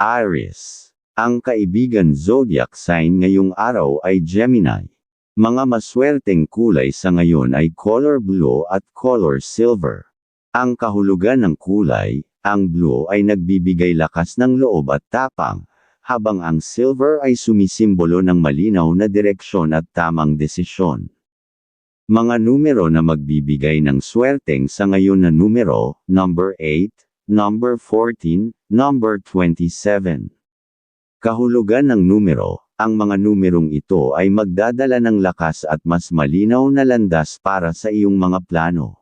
Aries. Ang kaibigan zodiac sign ngayong araw ay Gemini. Mga maswerteng kulay sa ngayon ay color blue at color silver. Ang kahulugan ng kulay, ang blue ay nagbibigay lakas ng loob at tapang, habang ang silver ay sumisimbolo ng malinaw na direksyon at tamang desisyon. Mga numero na magbibigay ng swerteng sa ngayon na numero, number 8, number 14, number 27. Kahulugan ng numero, ang mga numerong ito ay magdadala ng lakas at mas malinaw na landas para sa iyong mga plano.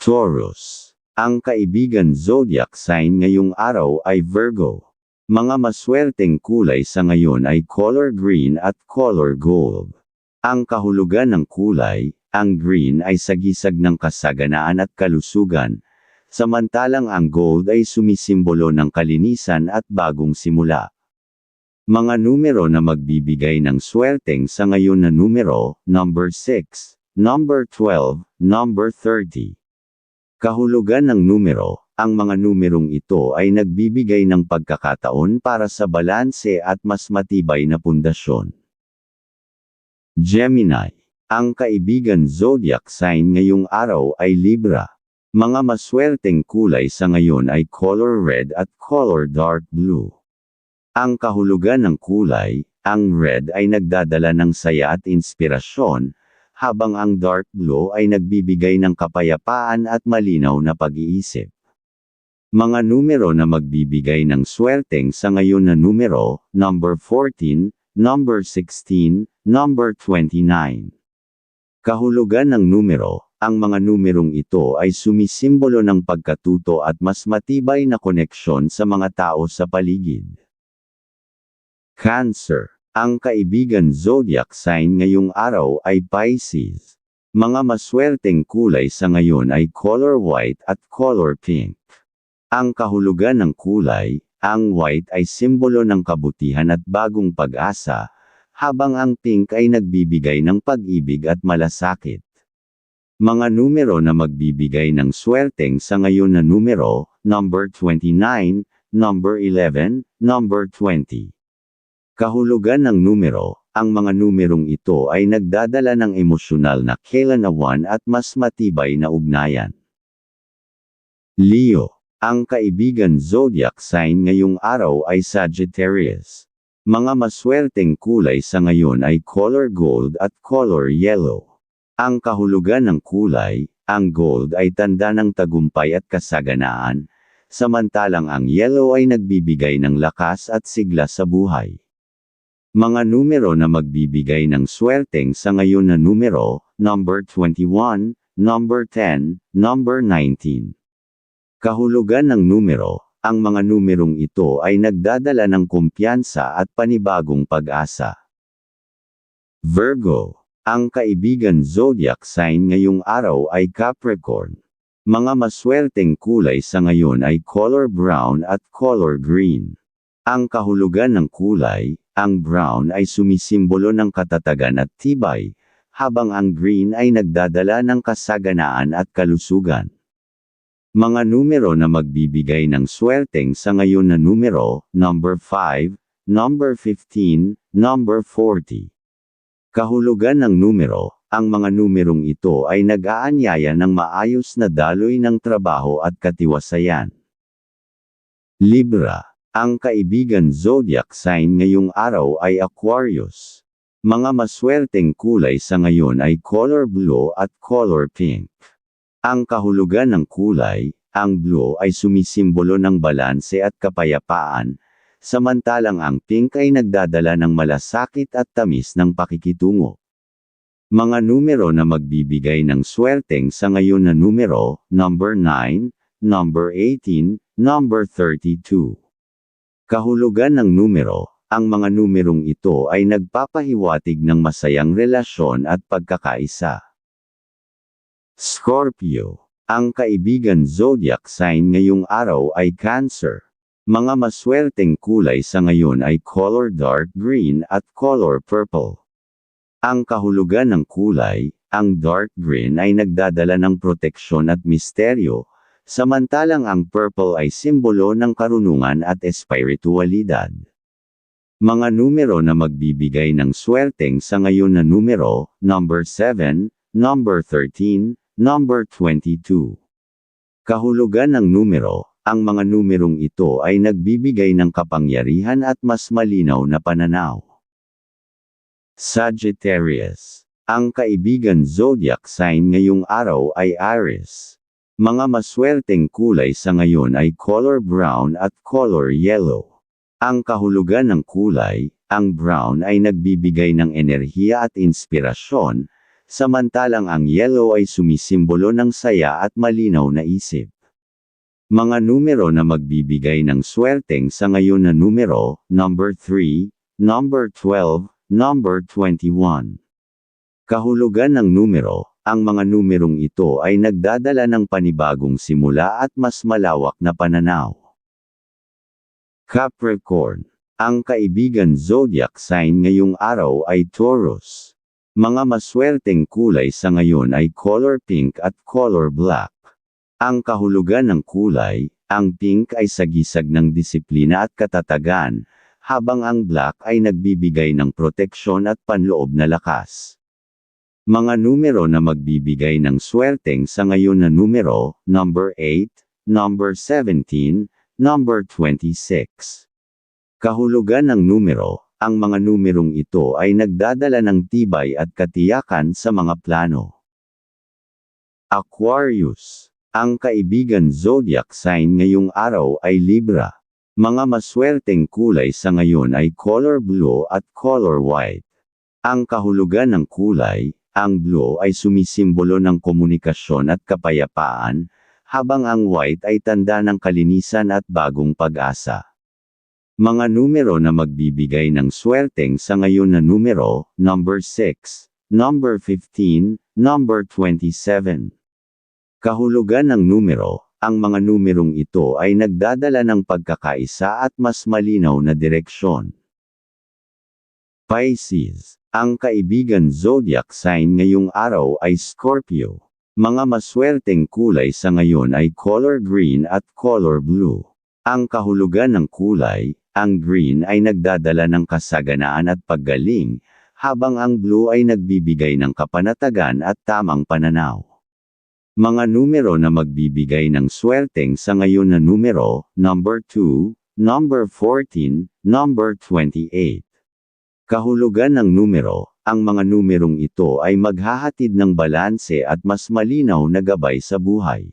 Taurus. Ang kaibigan zodiac sign ngayong araw ay Virgo. Mga maswerteng kulay sa ngayon ay color green at color gold. Ang kahulugan ng kulay, ang green ay sagisag ng kasaganaan at kalusugan, samantalang ang gold ay sumisimbolo ng kalinisan at bagong simula. Mga numero na magbibigay ng swerteng sa ngayon na numero, number 6, number 12, number 30. Kahulugan ng numero, ang mga numerong ito ay nagbibigay ng pagkakataon para sa balanse at mas matibay na pundasyon. Gemini. Ang kaibigan zodiac sign ngayong araw ay Libra. Mga maswerteng kulay sa ngayon ay color red at color dark blue. Ang kahulugan ng kulay, ang red ay nagdadala ng saya at inspirasyon, habang ang dark blue ay nagbibigay ng kapayapaan at malinaw na pag-iisip. Mga numero na magbibigay ng swerteng sa ngayon na numero, number 14, number 16, number 29. Kahulugan ng numero, ang mga numerong ito ay sumisimbolo ng pagkatuto at mas matibay na koneksyon sa mga tao sa paligid. Cancer. Ang kaibigan zodiac sign ngayong araw ay Pisces. Mga maswerteng kulay sa ngayon ay color white at color pink. Ang kahulugan ng kulay, ang white ay simbolo ng kabutihan at bagong pag-asa, habang ang pink ay nagbibigay ng pag-ibig at malasakit. Mga numero na magbibigay ng swerteng sa ngayon na numero, number 29, number 11, number 20. Kahulugan ng numero, ang mga numerong ito ay nagdadala ng emosyonal na kailanawan at mas matibay na ugnayan. Leo. Ang kaibigan zodiac sign ngayong araw ay Sagittarius. Mga maswerteng kulay sa ngayon ay color gold at color yellow. Ang kahulugan ng kulay, ang gold ay tanda ng tagumpay at kasaganaan, samantalang ang yellow ay nagbibigay ng lakas at sigla sa buhay. Mga numero na magbibigay ng swerteng sa ngayon na numero, number 21, number 10, number 19. Kahulugan ng numero, ang mga numerong ito ay nagdadala ng kumpiyansa at panibagong pag-asa. Virgo ang kaibigan zodiac sign ngayong araw ay Capricorn. Mga maswerteng kulay sa ngayon ay color brown at color green. Ang kahulugan ng kulay, ang brown ay sumisimbolo ng katatagan at tibay, habang ang green ay nagdadala ng kasaganaan at kalusugan. Mga numero na magbibigay ng swerteng sa ngayon na numero, number 5, number 15, number 40. Kahulugan ng numero, ang mga numerong ito ay nag-aanyaya ng maayos na daloy ng trabaho at katiwasayan. Libra. Ang kaibigan zodiac sign ngayong araw ay Aquarius. Mga maswerteng kulay sa ngayon ay color blue at color pink. Ang kahulugan ng kulay, ang blue ay sumisimbolo ng balanse at kapayapaan, samantalang ang pink ay nagdadala ng malasakit at tamis ng pakikitungo. Mga numero na magbibigay ng swerteng sa ngayon na numero, number 9, number 18, number 32. Kahulugan ng numero, ang mga numerong ito ay nagpapahiwatig ng masayang relasyon at pagkakaisa. Scorpio. Ang kaibigan zodiac sign ngayong araw ay Cancer. Mga maswerteng kulay sa ngayon ay color dark green at color purple. Ang kahulugan ng kulay, ang dark green ay nagdadala ng proteksyon at misteryo, Samantalang ang purple ay simbolo ng karunungan at espiritualidad. Mga numero na magbibigay ng swerteng sa ngayon na numero, number 7, number 13, number 22. Kahulugan ng numero, ang mga numerong ito ay nagbibigay ng kapangyarihan at mas malinaw na pananaw. Sagittarius. Ang kaibigan zodiac sign ngayong araw ay Aries. Mga maswerteng kulay sa ngayon ay color brown at color yellow. Ang kahulugan ng kulay, ang brown ay nagbibigay ng enerhiya at inspirasyon, samantalang ang yellow ay sumisimbolo ng saya at malinaw na isip. Mga numero na magbibigay ng swerteng sa ngayon na numero, number 3, number 12, number 21. Kahulugan ng numero, ang mga numerong ito ay nagdadala ng panibagong simula at mas malawak na pananaw. Capricorn. Ang kaibigan zodiac sign ngayong araw ay Taurus. Mga maswerteng kulay sa ngayon ay color pink at color black. Ang kahulugan ng kulay, ang pink ay sagisag ng disiplina at katatagan, habang ang black ay nagbibigay ng proteksyon at panloob na lakas. Mga numero na magbibigay ng swerteng sa ngayon na numero, number 8, number 17, Number 26. Kahulugan ng numero, ang mga numerong ito ay nagdadala ng tibay at katiyakan sa mga plano. Aquarius. Ang kaibigan zodiac sign ngayong araw ay Libra. Mga maswerteng kulay sa ngayon ay color blue at color white. Ang kahulugan ng kulay, ang blue ay sumisimbolo ng komunikasyon at kapayapaan, habang ang white ay tanda ng kalinisan at bagong pag-asa. Mga numero na magbibigay ng swerteng sa ngayon na numero, number 6, number 15, number 27. Kahulugan ng numero, ang mga numerong ito ay nagdadala ng pagkakaisa at mas malinaw na direksyon. Pisces, ang kaibigan zodiac sign ngayong araw ay Scorpio. Mga maswerteng kulay sa ngayon ay color green at color blue. Ang kahulugan ng kulay, ang green ay nagdadala ng kasaganaan at paggaling, habang ang blue ay nagbibigay ng kapanatagan at tamang pananaw. Mga numero na magbibigay ng swerteng sa ngayon na numero, number 2, number 14, number 28. Kahulugan ng numero, ang mga numerong ito ay maghahatid ng balanse at mas malinaw na gabay sa buhay.